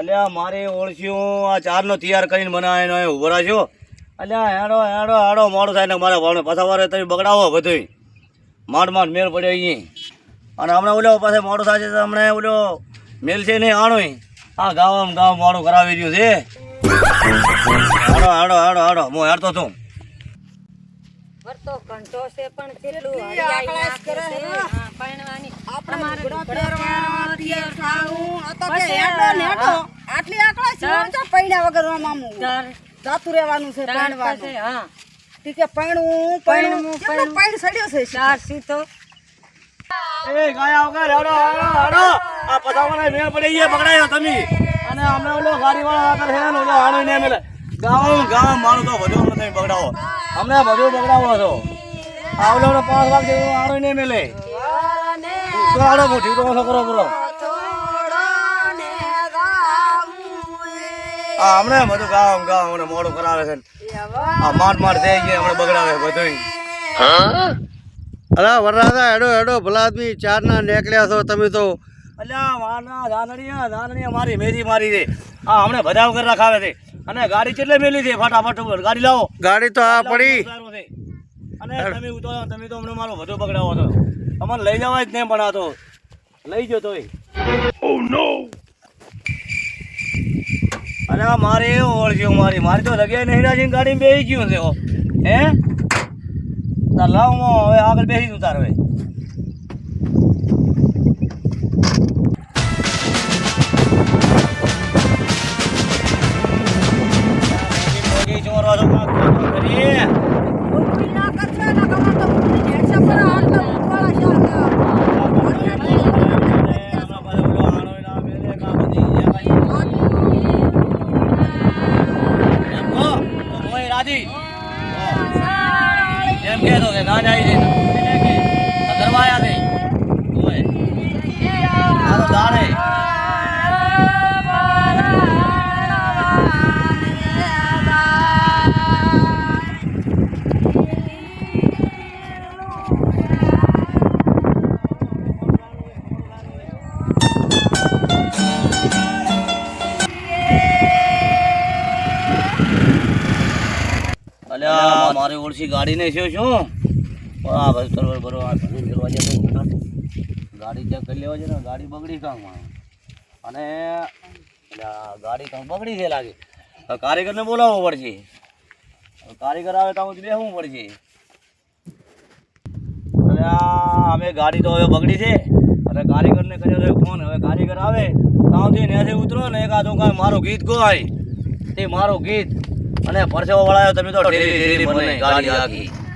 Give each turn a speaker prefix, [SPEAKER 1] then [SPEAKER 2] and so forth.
[SPEAKER 1] અલ્યા, મારે ઓળખ્યું આ ચારનો તૈયાર કરીને બનાવીને ઊભો રાખ્યો અલ્યા, હેડો હેડો હેડો, મોડું થાય ને મારે ભાવને પાછા વારે તમે બગડાવો બધું માંડ માંડ, મેળ પડ્યો અહીં અને હમણાં ઓલો પાસે મોડું થાય છે તો હમણાં ઓલો મેલ છે નહીં આણો આ ગામ ગામ મોડું કરાવી રહ્યું છે. હાડો હાડો હાડો હાડો, હું હેડતો છું.
[SPEAKER 2] વરતો કંટો છે પણ કેટલું હરિયાળી નાખે છે. હા, પરણવાની. તમારે
[SPEAKER 3] હેડો
[SPEAKER 2] નેડો
[SPEAKER 3] આટલી આકળા છે પૈડા વગર આમ આમ
[SPEAKER 2] ચાર
[SPEAKER 3] જાતું રહેવાનું છે
[SPEAKER 2] ચાર હા.
[SPEAKER 3] ઠીક છે પૈણું પૈણું.
[SPEAKER 2] પૈણું,
[SPEAKER 3] પૈણ. સડ્યો છે?
[SPEAKER 2] ચાર સી તો
[SPEAKER 1] એ ગયા વગર હેડો હેડો હેડો. આ પતાવાના મેળ પડી ગયા પકડાયો તમે. અને હમણાં ઓલો ગાડી વાળા આગળ છે ને ઓલો આણો ને મેલે ગામ ગામ મારું તો હમણાં બગડાવો. અમને બધું બગડાવો છો. આ ઓલો ઓલો પાંચ વાગે હાણો ને મેલે તો હાડો મોટી તો હમણાં બધું ગામ ગામ અમને મોડું કરાવે છે આ માટ માટ થઈ ગયા હમણાં બગડાવે બધું
[SPEAKER 4] અરે વરરાજા એડો એડો ભલા આદમી, ચાર ના નીકળ્યા છો, તમે તો.
[SPEAKER 1] અલ્યા વાના ધાનડિયા ધાનડિયા મારી મેરી મારી રે આ હમણે બધા વગર રાખાવે છે. અને ગાડી કેટલે મેલી છે? ફટાફટ ઉપર. ગાડી લાવો.
[SPEAKER 4] ગાડી તો આ પડી.
[SPEAKER 1] અને તમે ઉતારો તમે તો હમણાં મારો બધો પકડાવો તો અમને લઈ જવા જ નહીં પણ તો લઈ ગયો તોય. અરે આ મારે એવું ઓળખ્યું મારી. મારી તો લગે નહીં રાજી ગાડી બેસી ગયું છે હે. તાર લાવ હવે આગળ બેસી ઉતાર હવે. એમ કહેતો કે ના જાય છે એને કે છે ઓય. તો દાડે અલ્યા મારી ઓળખી ગાડીને છે શું? આ ભાઈ બરોબર બરોબર આ. ગાડી ચેક કરી લેવા છે ને, ગાડી બગડી કામ અને ગાડી કાંક બગડી છે લાગે. કારીગરને બોલાવવો પડશે. કારીગર આવે તો હું બેસવું પડશે. અલ્યા અમે ગાડી તો હવે બગડી છે. અને કારીગરને કર્યો છે ફોન. હવે કારીગર આવે ત્યાંથી નેથી ઉતરો ને એક આધું કાંઈ મારું ગીત ગોવાય. તે મારું ગીત અને પરસેવો વળાયો તમે તો ઢેરી ઢેરી મને ગાડી આગી